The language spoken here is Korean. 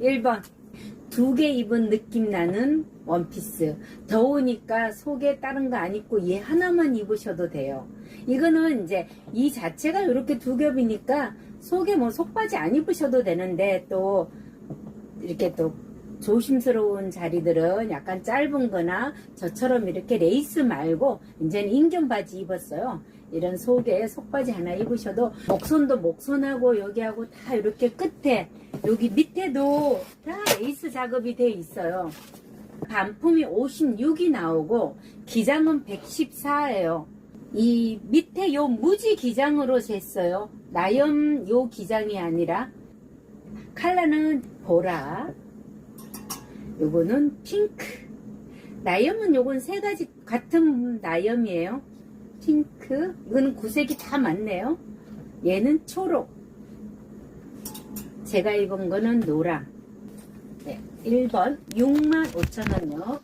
1번 두 개 입은 느낌 나는 원피스 더우니까 속에 다른 거 안 입고 얘 하나만 입으셔도 돼요 이거는 이제 이 자체가 이렇게 두 겹이니까 속에 뭐 속바지 안 입으셔도 되는데 또 이렇게 또 조심스러운 자리들은 약간 짧은 거나 저처럼 이렇게 레이스 말고 이제는 인견 바지 입었어요. 이런 속에 속바지 하나 입으셔도 목선도 목선하고 여기하고 다 이렇게 끝에 여기 밑에도 다 레이스 작업이 돼 있어요. 반품이 56이 나오고 기장은 114예요. 이 밑에 요 무지 기장으로 쟀어요. 나염 요 기장이 아니라 칼라는 보라 요거는 핑크 나염은 요건 세 가지 같은 나염이에요 핑크 이거는 구색이 다 맞네요 얘는 초록 제가 입은 거는 노랑. 네, 1번 65,000원요